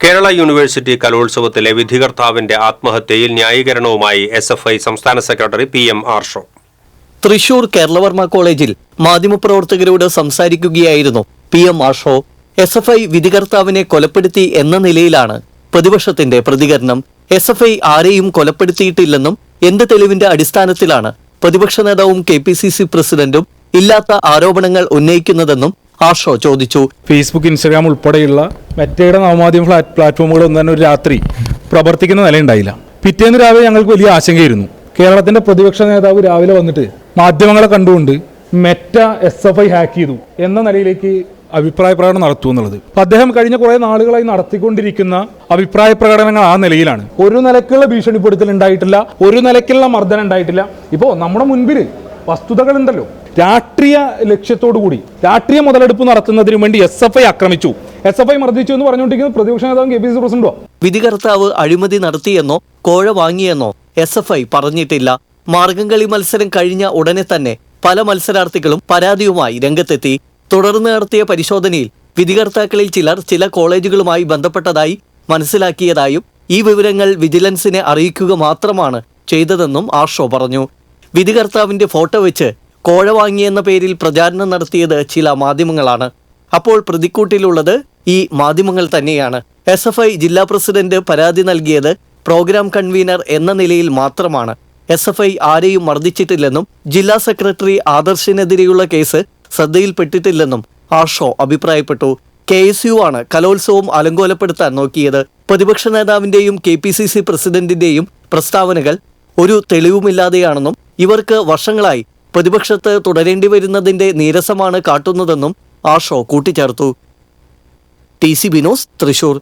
Kerala university കലോത്സവത്തിലെ വിധികർത്താവിന്റെ ആത്മഹത്യയിൽ ന്യായീകരണവുമായി എസ് എഫ് ഐ സംസ്ഥാന secretary P M Arsho. Thrissur Keralavarma കോളേജിൽ മാധ്യമപ്രവർത്തകരോട് സംസാരിക്കുകയായിരുന്നു P M Arsho. S F I വിധികർത്താവിനെ കൊലപ്പെടുത്തി എന്ന നിലയിലാണ് പ്രതിപക്ഷത്തിന്റെ പ്രതികരണം. എസ് എഫ് ഐ ആരെയും കൊലപ്പെടുത്തിയിട്ടില്ലെന്നും എന്ത് തെളിവിന്റെ അടിസ്ഥാനത്തിലാണ് പ്രതിപക്ഷ നേതാവും കെ പി സി സി പ്രസിഡന്റും ഇല്ലാത്ത ആരോപണങ്ങൾ ഉന്നയിക്കുന്നതെന്നും ആഷോ ചോദിച്ചു. ഫേസ്ബുക്ക് ഇൻസ്റ്റാഗ്രാം ഉൾപ്പെടെയുള്ള മെറ്റയുടെ നവമാധ്യമ പ്ലാറ്റ്ഫോമുകളൊന്നും തന്നെ ഒരു രാത്രി പ്രവർത്തിക്കുന്ന നിലയുണ്ടായില്ല. പിറ്റേന്ന് രാവിലെ ഞങ്ങൾക്ക് വലിയ ആശങ്കയായിരുന്നു. കേരളത്തിന്റെ പ്രതിപക്ഷ നേതാവ് രാവിലെ വന്നിട്ട് മാധ്യമങ്ങളെ കണ്ടുകൊണ്ട് Meta S F I hack ചെയ്തു എന്ന നിലയിലേക്ക് അഭിപ്രായ പ്രകടനം നടത്തു എന്നുള്ളത്. അദ്ദേഹം കഴിഞ്ഞ കുറെ നാളുകളായി നടത്തിക്കൊണ്ടിരിക്കുന്ന അഭിപ്രായ പ്രകടനങ്ങൾ ആ നിലയിലാണ്. ഒരു നിലക്കുള്ള ഭീഷണിപ്പെടുത്തൽ ഉണ്ടായിട്ടില്ല ഒരു നിലക്കുള്ള മർദ്ദനം ഉണ്ടായിട്ടില്ല. ഇപ്പോ നമ്മുടെ മുൻപിൽ വസ്തുതകളുണ്ടല്ലോ. രാഷ്ട്രീയ ലക്ഷ്യത്തോടു കൂടി രാഷ്ട്രീയ മുതലെടുപ്പ് നടത്തുന്നതിന് വേണ്ടി എസ് എഫ് ഐ ആക്രമിച്ചു. എസ് എഫ് ഐ മർദ്ദിച്ചു എന്ന് പറഞ്ഞുകൊണ്ടിരിക്കുന്നത് പ്രതിപക്ഷ നേതാവ് കെ പി സി പ്രസിഡന്റോ വിധികർത്താവ് അഴിമതി നടത്തിയെന്നോ കോഴ വാങ്ങിയെന്നോ എസ് എഫ് ഐ പറഞ്ഞിട്ടില്ല. മാർഗംകളി മത്സരം കഴിഞ്ഞ ഉടനെ തന്നെ പല മത്സരാർത്ഥികളും പരാതിയുമായി രംഗത്തെത്തി. തുടർന്ന് നടത്തിയ പരിശോധനയിൽ വിധികർത്താക്കളിൽ ചിലർ ചില കോളേജുകളുമായി ബന്ധപ്പെട്ടതായി മനസ്സിലാക്കിയതായും ഈ വിവരങ്ങൾ വിജിലൻസിനെ അറിയിക്കുക മാത്രമാണ് ചെയ്തതെന്നും ആർഷോ പറഞ്ഞു. വിധികർത്താവിന്റെ ഫോട്ടോ വെച്ച് കോഴ വാങ്ങിയെന്ന പേരിൽ പ്രചാരണം നടത്തിയത് ചില മാധ്യമങ്ങളാണ്. അപ്പോൾ പ്രതിക്കൂട്ടിലുള്ളത് ഈ മാധ്യമങ്ങൾ തന്നെയാണ്. എസ് എഫ് ഐ ജില്ലാ പ്രസിഡന്റ് പരാതി നൽകിയത് പ്രോഗ്രാം കൺവീനർ എന്ന നിലയിൽ മാത്രമാണ്. എസ് എഫ് ഐ ആരെയും മർദ്ദിച്ചിട്ടില്ലെന്നും ജില്ലാ സെക്രട്ടറി ആദർശിനെതിരെയുള്ള കേസ് ശ്രദ്ധയിൽപ്പെട്ടിട്ടില്ലെന്നും ആർഷോ അഭിപ്രായപ്പെട്ടു. കെ എസ് യു ആണ് കലോത്സവം അലങ്കോലപ്പെടുത്താൻ നോക്കിയത്. പ്രതിപക്ഷ നേതാവിന്റെയും കെ പി സി സി പ്രസിഡന്റിന്റെയും പ്രസ്താവനകൾ ഒരു തെളിവുമില്ലാതെയാണെന്നും ഇവർക്ക് വർഷങ്ങളായി പ്രതിപക്ഷത്ത് തുടരേണ്ടി വരുന്നതിന്റെ നീരസമാണ് കാട്ടുന്നതെന്നും ആഷോ കൂട്ടിച്ചേർത്തു. T C Binos Thrissur.